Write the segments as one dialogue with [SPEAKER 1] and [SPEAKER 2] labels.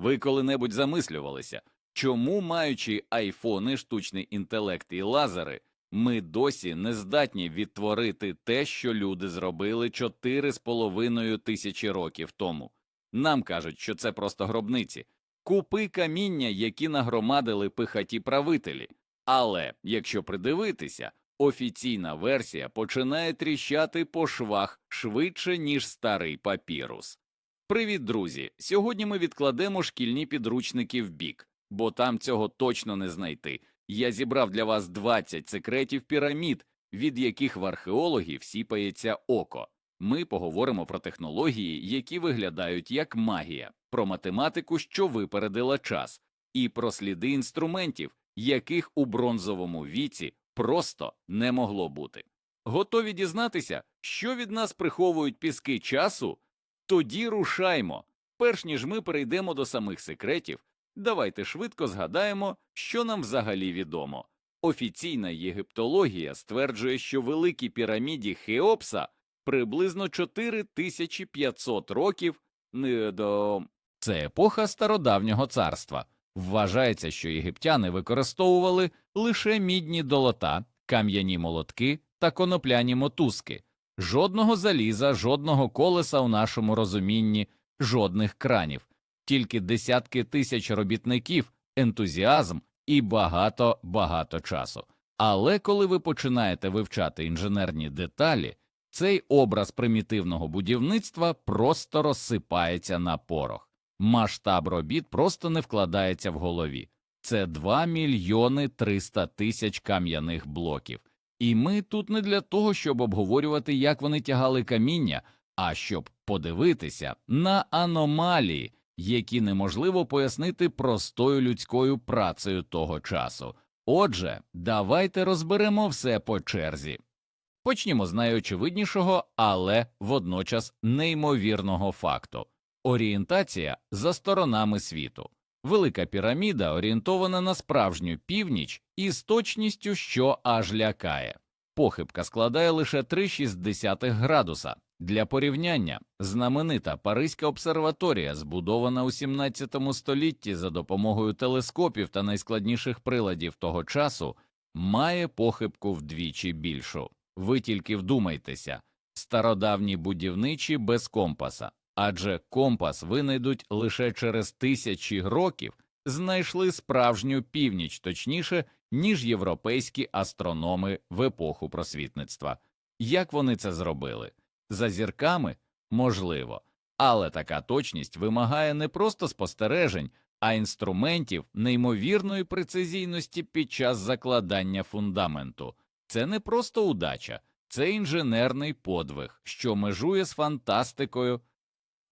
[SPEAKER 1] Ви коли-небудь замислювалися, чому, маючи айфони, штучний інтелект і лазери, ми досі не здатні відтворити те, що люди зробили 4,5 тисячі років тому. Нам кажуть, що це просто гробниці, купи каміння, які нагромадили пихаті правителі. Але якщо придивитися, офіційна версія починає тріщати по швах швидше, ніж старий папірус. Привіт, друзі! Сьогодні ми відкладемо шкільні підручники в бік, бо там цього точно не знайти. Я зібрав для вас 20 секретів пірамід, від яких в археологів сіпається око. Ми поговоримо про технології, які виглядають як магія, про математику, що випередила час, і про сліди інструментів, яких у бронзовому віці просто не могло бути. Готові дізнатися, що від нас приховують піски часу? Тоді рушаймо. Перш ніж ми перейдемо до самих секретів, давайте швидко згадаємо, що нам взагалі відомо. Офіційна єгиптологія стверджує, що великій піраміді Хеопса приблизно 4500 років не до це епоха стародавнього царства. Вважається, що єгиптяни використовували лише мідні долота, кам'яні молотки та конопляні мотузки, жодного заліза, жодного колеса у нашому розумінні, жодних кранів, тільки десятки тисяч робітників, ентузіазм і багато багато часу. Але коли ви починаєте вивчати інженерні деталі, цей образ примітивного будівництва просто розсипається на порох. Масштаб робіт просто не вкладається в голові. Це 2 мільйони 300 тисяч кам'яних блоків. І ми тут не для того, щоб обговорювати, як вони тягали каміння, а щоб подивитися на аномалії, які неможливо пояснити простою людською працею того часу. Отже, давайте розберемо все по черзі. Почнімо з найочевиднішого, але водночас неймовірного факту орієнтація за сторонами світу. Велика піраміда орієнтована на справжню північ із точністю, що аж лякає. Похибка складає лише 3,6 градуса. Для порівняння знаменита Паризька обсерваторія, збудована у 17 столітті за допомогою телескопів та найскладніших приладів того часу, має похибку вдвічі більшу. Ви тільки вдумайтеся стародавні будівничі без компаса, адже компас винайдуть лише через тисячі років, знайшли справжню північ, точніше, ніж європейські астрономи в епоху просвітництва. Як вони це зробили? За зірками можливо, але така точність вимагає не просто спостережень, а інструментів неймовірної прецизійності під час закладання фундаменту. Це не просто удача, це інженерний подвиг, що межує з фантастикою.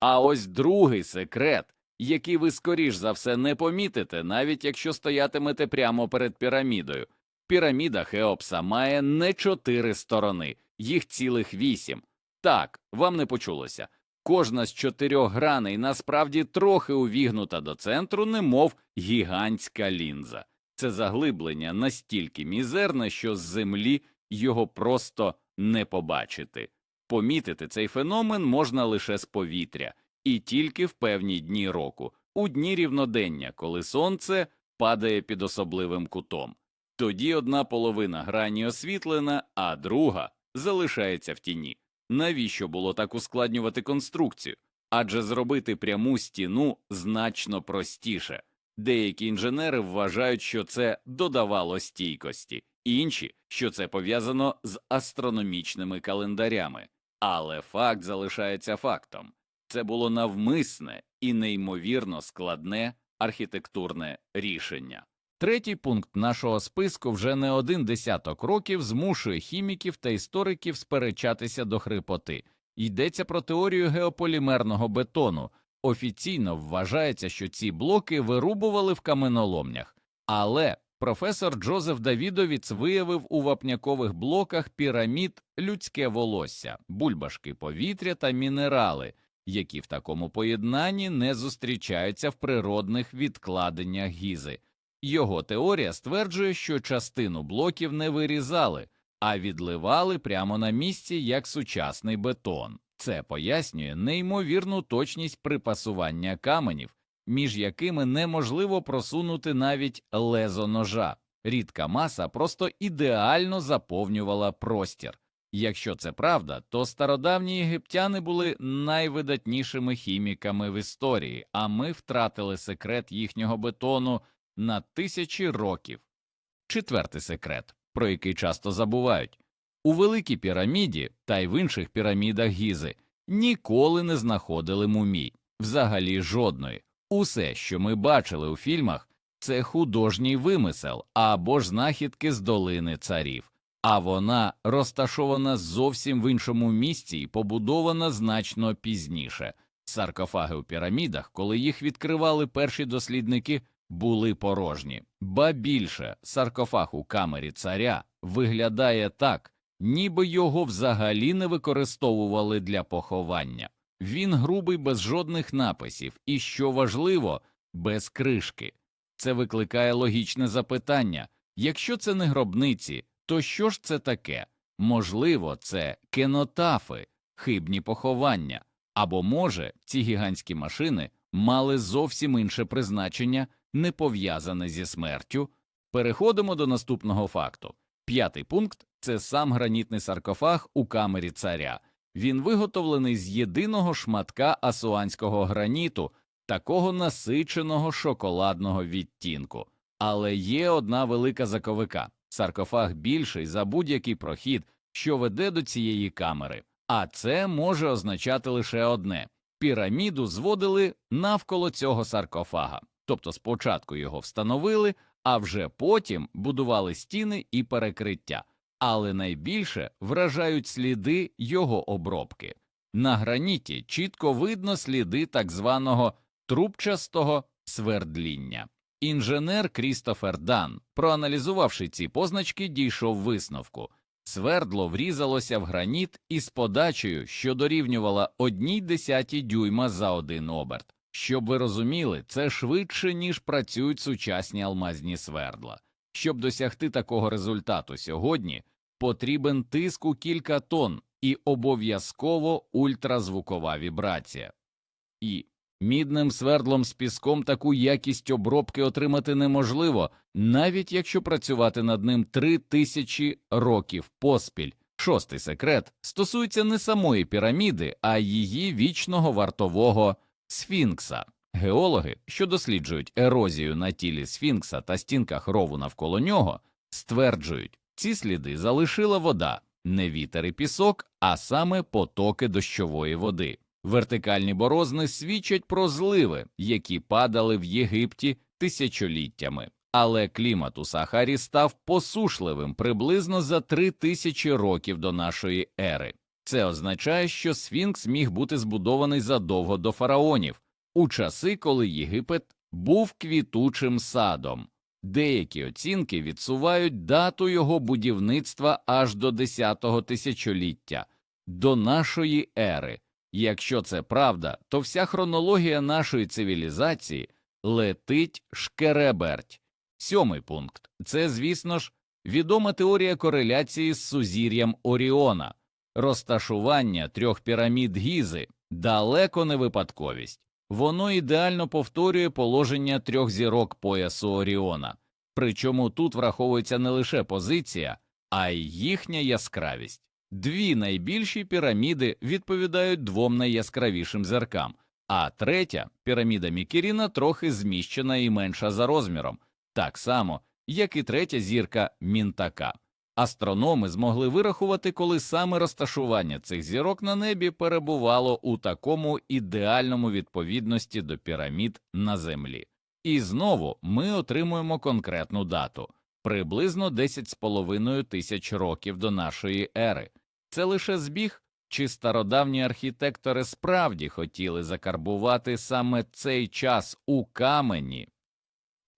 [SPEAKER 1] А ось другий секрет, який ви скоріш за все не помітите, навіть якщо стоятимете прямо перед пірамідою. Піраміда Хеопса має не чотири сторони, їх цілих вісім. Так, вам не почулося. Кожна з чотирьох граней насправді трохи увігнута до центру, немов гігантська лінза. Це заглиблення настільки мізерне, що з землі його просто не побачити. Помітити цей феномен можна лише з повітря, і тільки в певні дні року, у дні рівнодення, коли сонце падає під особливим кутом. Тоді одна половина грані освітлена, а друга залишається в тіні. Навіщо було так ускладнювати конструкцію? Адже зробити пряму стіну значно простіше. Деякі інженери вважають, що це додавало стійкості, інші, що це пов'язано з астрономічними календарями. Але факт залишається фактом це було навмисне і неймовірно складне архітектурне рішення. Третій пункт нашого списку вже не один десяток років змушує хіміків та істориків сперечатися до хрипоти. Йдеться про теорію геополімерного бетону. Офіційно вважається, що ці блоки вирубували в каменоломнях, але професор Джозеф Давідовіц виявив у вапнякових блоках пірамід людське волосся, бульбашки повітря та мінерали, які в такому поєднанні не зустрічаються в природних відкладеннях гізи. Його теорія стверджує, що частину блоків не вирізали, а відливали прямо на місці як сучасний бетон. Це пояснює неймовірну точність припасування каменів, між якими неможливо просунути навіть лезо ножа. Рідка маса просто ідеально заповнювала простір. Якщо це правда, то стародавні єгиптяни були найвидатнішими хіміками в історії, а ми втратили секрет їхнього бетону на тисячі років. Четвертий секрет, про який часто забувають у Великій піраміді та й в інших пірамідах Гізи ніколи не знаходили мумій, взагалі жодної. Усе, що ми бачили у фільмах, це художній вимисел або ж знахідки з долини царів, а вона розташована зовсім в іншому місці і побудована значно пізніше. Саркофаги у пірамідах, коли їх відкривали перші дослідники, були порожні, ба більше саркофаг у камері царя виглядає так, ніби його взагалі не використовували для поховання. Він грубий без жодних написів і, що важливо, без кришки. Це викликає логічне запитання якщо це не гробниці, то що ж це таке? Можливо, це кенотафи, хибні поховання, або може ці гігантські машини мали зовсім інше призначення, не пов'язане зі смертю. Переходимо до наступного факту. П'ятий пункт це сам гранітний саркофаг у камері царя. Він виготовлений з єдиного шматка асуанського граніту, такого насиченого шоколадного відтінку. Але є одна велика заковика саркофаг більший за будь-який прохід, що веде до цієї камери. А це може означати лише одне піраміду зводили навколо цього саркофага, тобто спочатку його встановили, а вже потім будували стіни і перекриття. Але найбільше вражають сліди його обробки. На граніті чітко видно сліди так званого трубчастого свердління. Інженер Крістофер Дан, проаналізувавши ці позначки, дійшов висновку. Свердло врізалося в граніт із подачею, що дорівнювала одній десятій дюйма за один оберт. Щоб ви розуміли, це швидше, ніж працюють сучасні алмазні свердла. Щоб досягти такого результату сьогодні, потрібен тиск у кілька тонн і обов'язково ультразвукова вібрація. І мідним свердлом з піском таку якість обробки отримати неможливо, навіть якщо працювати над ним три тисячі років поспіль. Шостий секрет стосується не самої піраміди, а її вічного вартового сфінкса. Геологи, що досліджують ерозію на тілі сфінкса та стінках рову навколо нього, стверджують, ці сліди залишила вода, не вітер і пісок, а саме потоки дощової води. Вертикальні борозни свідчать про зливи, які падали в Єгипті тисячоліттями. Але клімат у Сахарі став посушливим приблизно за три тисячі років до нашої ери. Це означає, що Сфінкс міг бути збудований задовго до фараонів, у часи, коли Єгипет був квітучим садом. Деякі оцінки відсувають дату його будівництва аж до 10-го тисячоліття, до нашої ери. Якщо це правда, то вся хронологія нашої цивілізації летить шкереберть. Сьомий пункт це, звісно ж, відома теорія кореляції з сузір'ям Оріона, розташування трьох пірамід Гізи далеко не випадковість. Воно ідеально повторює положення трьох зірок поясу Оріона, причому тут враховується не лише позиція, а й їхня яскравість. Дві найбільші піраміди відповідають двом найяскравішим зіркам, а третя піраміда Мікеріна трохи зміщена і менша за розміром, так само, як і третя зірка Мінтака. Астрономи змогли вирахувати, коли саме розташування цих зірок на небі перебувало у такому ідеальному відповідності до пірамід на землі. І знову ми отримуємо конкретну дату приблизно 10,5 тисяч років до нашої ери. Це лише збіг, чи стародавні архітектори справді хотіли закарбувати саме цей час у камені.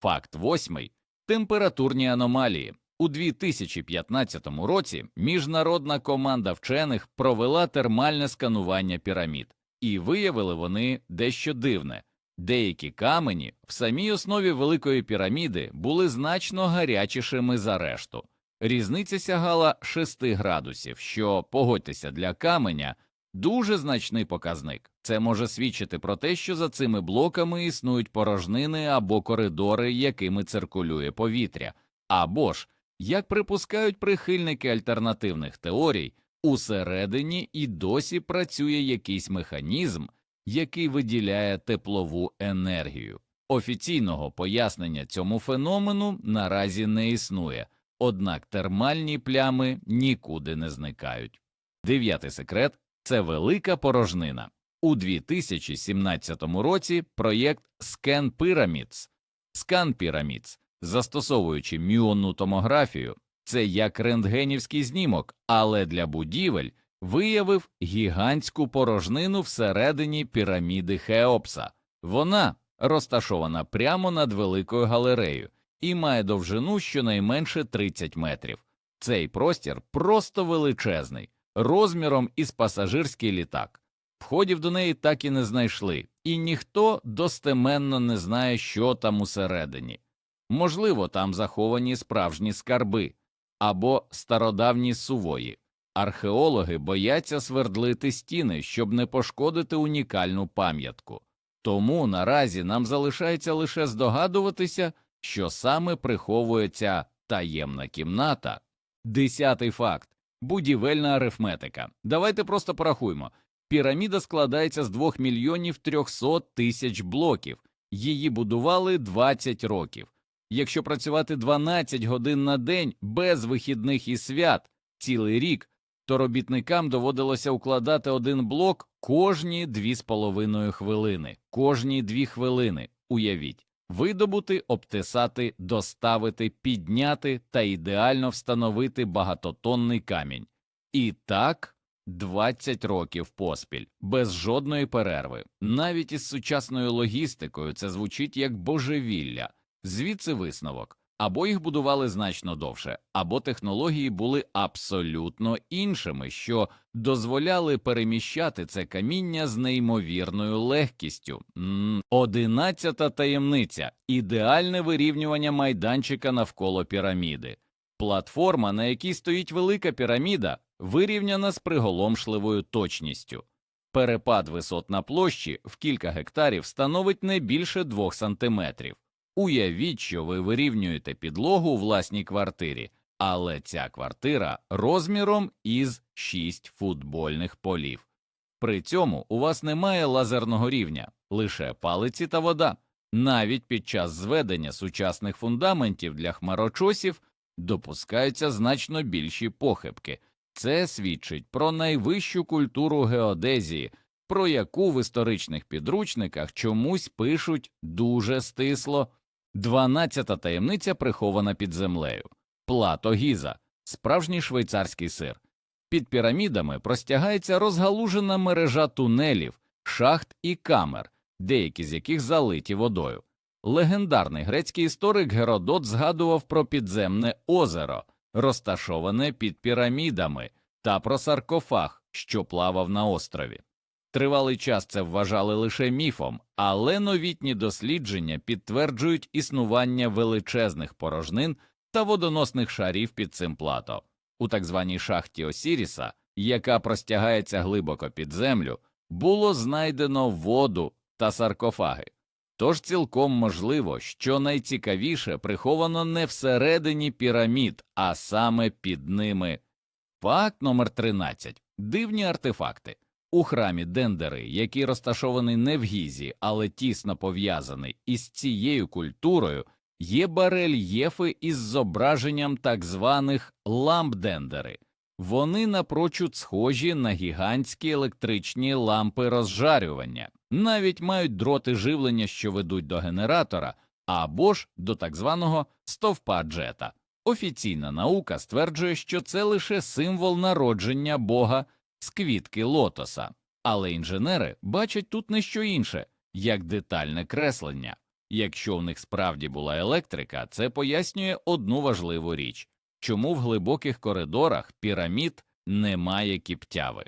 [SPEAKER 1] Факт восьмий температурні аномалії. У 2015 році міжнародна команда вчених провела термальне сканування пірамід, і виявили вони дещо дивне. Деякі камені в самій основі Великої піраміди були значно гарячішими за решту. Різниця сягала 6 градусів, що, погодьтеся, для каменя Дуже значний показник. Це може свідчити про те, що за цими блоками існують порожнини або коридори, якими циркулює повітря, або ж, як припускають прихильники альтернативних теорій, усередині і досі працює якийсь механізм, який виділяє теплову енергію. Офіційного пояснення цьому феномену наразі не існує, однак термальні плями нікуди не зникають. Дев'ятий секрет це велика порожнина. У 2017 році проєкт Scan Pyramids, Scan Pyramids, застосовуючи мюонну томографію, це як рентгенівський знімок, але для будівель виявив гігантську порожнину всередині піраміди Хеопса. Вона розташована прямо над великою галереєю і має довжину щонайменше 30 метрів. Цей простір просто величезний, розміром із пасажирський літак. Входів до неї так і не знайшли, і ніхто достеменно не знає, що там усередині. Можливо, там заховані справжні скарби або стародавні сувої. Археологи бояться свердлити стіни, щоб не пошкодити унікальну пам'ятку. Тому наразі нам залишається лише здогадуватися, що саме приховує ця таємна кімната. Десятий факт будівельна арифметика. Давайте просто порахуємо. Піраміда складається з 2 мільйонів 300 тисяч блоків. Її будували 20 років. Якщо працювати 12 годин на день без вихідних і свят цілий рік, то робітникам доводилося укладати один блок кожні 2,5 хвилини. Кожні 2 хвилини. Уявіть, видобути, обтесати, доставити, підняти та ідеально встановити багатотонний камінь. І так 20 років поспіль, без жодної перерви. Навіть із сучасною логістикою це звучить як божевілля. Звідси висновок або їх будували значно довше, або технології були абсолютно іншими, що дозволяли переміщати це каміння з неймовірною легкістю. Одинадцята таємниця ідеальне вирівнювання майданчика навколо піраміди. Платформа, на якій стоїть велика піраміда, вирівняна з приголомшливою точністю. Перепад висот на площі в кілька гектарів становить не більше двох сантиметрів. Уявіть, що ви вирівнюєте підлогу у власній квартирі, але ця квартира розміром із 6 футбольних полів. При цьому у вас немає лазерного рівня, лише палиці та вода. Навіть під час зведення сучасних фундаментів для хмарочосів допускаються значно більші похибки. Це свідчить про найвищу культуру геодезії, про яку в історичних підручниках чомусь пишуть дуже стисло. Дванадцята таємниця прихована під землею. Плато Гіза, справжній швейцарський сир. Під пірамідами простягається розгалужена мережа тунелів, шахт і камер, деякі з яких залиті водою. Легендарний грецький історик Геродот згадував про підземне озеро, розташоване під пірамідами, та про саркофаг, що плавав на острові. Тривалий час це вважали лише міфом, але новітні дослідження підтверджують існування величезних порожнин та водоносних шарів під цим плато. У так званій шахті Осіріса, яка простягається глибоко під землю, було знайдено воду та саркофаги. Тож цілком можливо, що найцікавіше приховано не всередині пірамід, а саме під ними. Факт номер 13. Дивні артефакти. У храмі Дендери, який розташований не в Гізі, але тісно пов'язаний із цією культурою, є барельєфи із зображенням так званих ламп-дендери. Вони напрочуд схожі на гігантські електричні лампи розжарювання, навіть мають дроти живлення, що ведуть до генератора, або ж до так званого стовпа джета. Офіційна наука стверджує, що це лише символ народження Бога з квітки лотоса, але інженери бачать тут не що інше, як детальне креслення. Якщо у них справді була електрика, це пояснює одну важливу річ чому в глибоких коридорах пірамід немає кіптяви.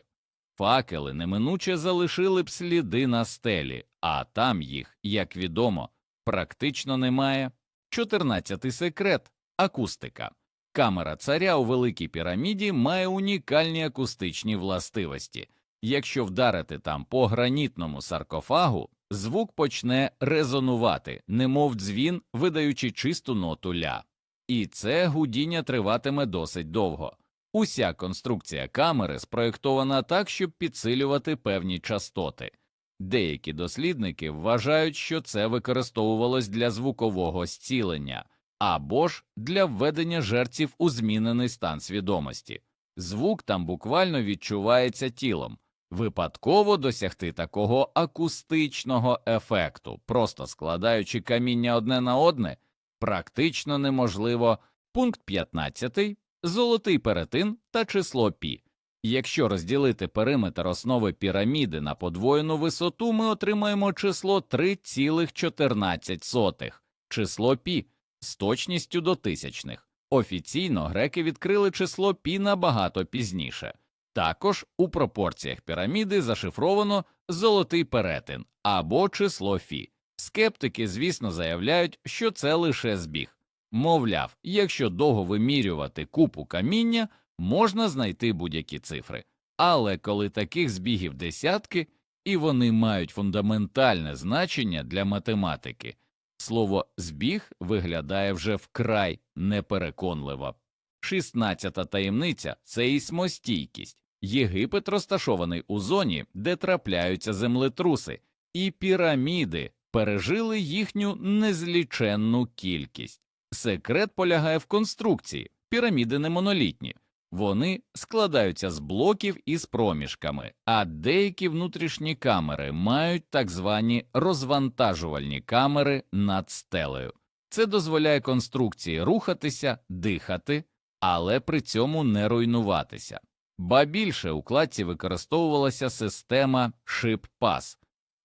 [SPEAKER 1] Факели неминуче залишили б сліди на стелі, а там їх, як відомо, практично немає. Чотирнадцятий секрет акустика. Камера царя у великій піраміді має унікальні акустичні властивості. Якщо вдарити там по гранітному саркофагу, звук почне резонувати, немов дзвін, видаючи чисту ноту ля. І це гудіння триватиме досить довго. Уся конструкція камери спроєктована так, щоб підсилювати певні частоти. Деякі дослідники вважають, що це використовувалось для звукового зцілення або ж для введення жерців у змінений стан свідомості. Звук там буквально відчувається тілом. Випадково досягти такого акустичного ефекту, просто складаючи каміння одне на одне, практично неможливо. Пункт 15. Золотий перетин та число пі. Якщо розділити периметр основи піраміди на подвоєну висоту, ми отримаємо число 3,14, число пі з точністю до тисячних. Офіційно греки відкрили число пі набагато пізніше. Також у пропорціях піраміди зашифровано золотий перетин або число фі. Скептики, звісно, заявляють, що це лише збіг. Мовляв, якщо довго вимірювати купу каміння, можна знайти будь-які цифри. Але коли таких збігів десятки, і вони мають фундаментальне значення для математики, слово збіг виглядає вже вкрай непереконливо. Шістнадцята таємниця це ісмостійкість. Єгипет розташований у зоні, де трапляються землетруси, і піраміди пережили їхню незліченну кількість. Секрет полягає в конструкції. Піраміди не монолітні, вони складаються з блоків із проміжками, а деякі внутрішні камери мають так звані розвантажувальні камери над стелею. Це дозволяє конструкції рухатися, дихати, але при цьому не руйнуватися. Ба більше у кладці використовувалася система шип-пас.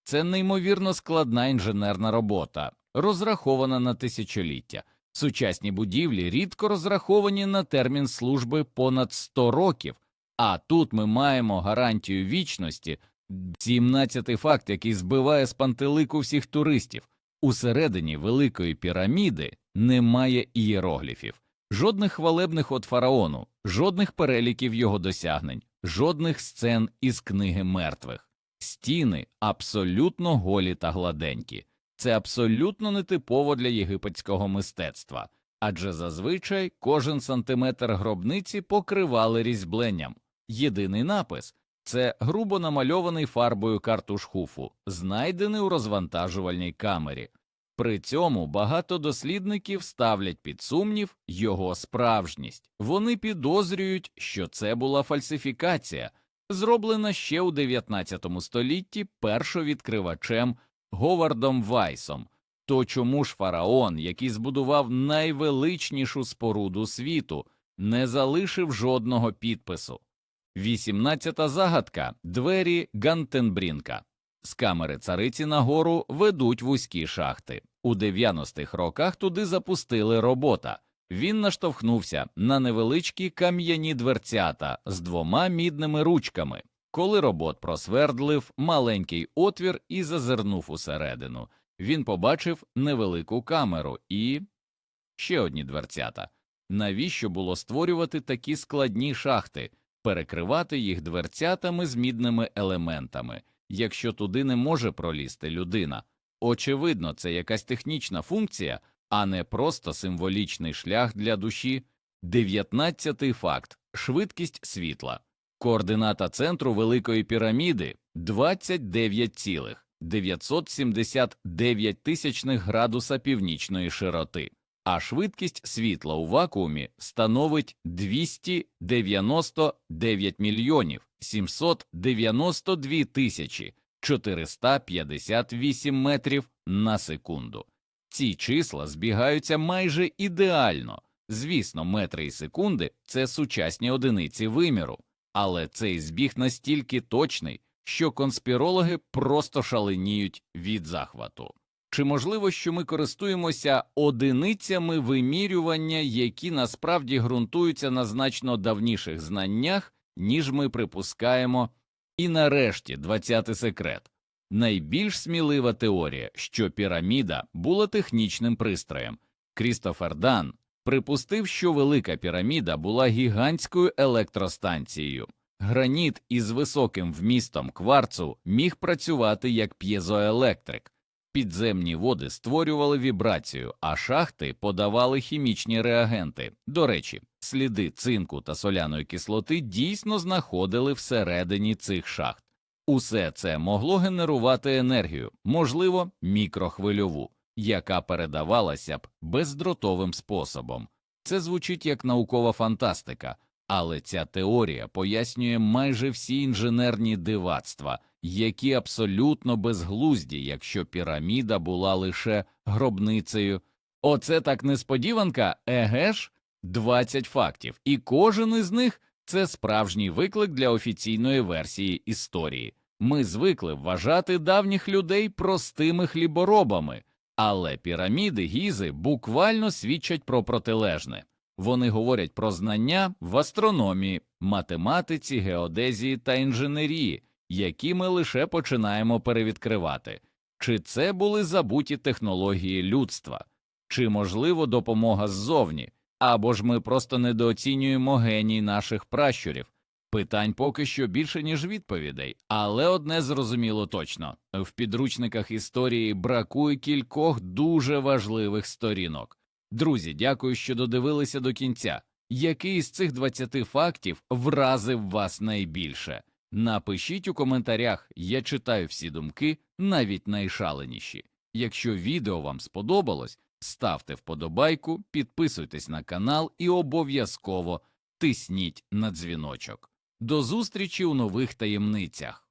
[SPEAKER 1] Це неймовірно складна інженерна робота, розрахована на тисячоліття. Сучасні будівлі рідко розраховані на термін служби понад 100 років, а тут ми маємо гарантію вічності, 17-й факт, який збиває з пантелику всіх туристів. Усередині Великої піраміди немає ієрогліфів, жодних хвалебних от фараону, жодних переліків його досягнень, жодних сцен із книги мертвих. Стіни абсолютно голі та гладенькі. Це абсолютно нетипово для єгипетського мистецтва, адже зазвичай кожен сантиметр гробниці покривали різьбленням. Єдиний напис це грубо намальований фарбою картуш хуфу, знайдений у розвантажувальній камері. При цьому багато дослідників ставлять під сумнів його справжність. Вони підозрюють, що це була фальсифікація, зроблена ще у 19 столітті першовідкривачем Говардом Вайсом. То чому ж фараон, який збудував найвеличнішу споруду світу, не залишив жодного підпису? Вісімнадцята загадка двері Гантенбрінка. З камери цариці нагору ведуть вузькі шахти. У 90-х роках туди запустили робота. Він наштовхнувся на невеличкі кам'яні дверцята з двома мідними ручками. Коли робот просвердлив маленький отвір і зазирнув усередину, він побачив невелику камеру і ще одні дверцята. Навіщо було створювати такі складні шахти, перекривати їх дверцятами з мідними елементами, якщо туди не може пролізти людина? Очевидно, це якась технічна функція, а не просто символічний шлях для душі. Дев'ятнадцятий факт швидкість світла. Координата центру Великої піраміди 29,979 тисячних градуса північної широти, а швидкість світла у вакуумі становить 299 мільйонів 792 тисячі 458 метрів на секунду. Ці числа збігаються майже ідеально. Звісно, метри і секунди це сучасні одиниці виміру. Але цей збіг настільки точний, що конспірологи просто шаленіють від захвату. Чи можливо, що ми користуємося одиницями вимірювання, які насправді ґрунтуються на значно давніших знаннях, ніж ми припускаємо? І нарешті, 20-й секрет найбільш смілива теорія, що піраміда була технічним пристроєм. Крістофер Дан припустив, що велика піраміда була гігантською електростанцією. Граніт із високим вмістом кварцу міг працювати як п'єзоелектрик. Підземні води створювали вібрацію, а шахти подавали хімічні реагенти. До речі, сліди цинку та соляної кислоти дійсно знаходили всередині цих шахт. Усе це могло генерувати енергію, можливо, мікрохвильову, яка передавалася б бездротовим способом. Це звучить як наукова фантастика, але ця теорія пояснює майже всі інженерні дивацтва, які абсолютно безглузді, якщо піраміда була лише гробницею. Оце так несподіванка, еге ж? 20 фактів, і кожен із них це справжній виклик для офіційної версії історії. Ми звикли вважати давніх людей простими хліборобами, але піраміди Гізи буквально свідчать про протилежне. Вони говорять про знання в астрономії, математиці, геодезії та інженерії, які ми лише починаємо перевідкривати. Чи це були забуті технології людства, чи, можливо, допомога ззовні, або ж ми просто недооцінюємо геній наших пращурів. Питань поки що більше, ніж відповідей, але одне зрозуміло точно в підручниках історії бракує кількох дуже важливих сторінок. Друзі, дякую, що додивилися до кінця. Який з цих 20 фактів вразив вас найбільше? Напишіть у коментарях, я читаю всі думки, навіть найшаленіші. Якщо відео вам сподобалось, ставте вподобайку, підписуйтесь на канал і обов'язково тисніть на дзвіночок. До зустрічі у нових таємницях.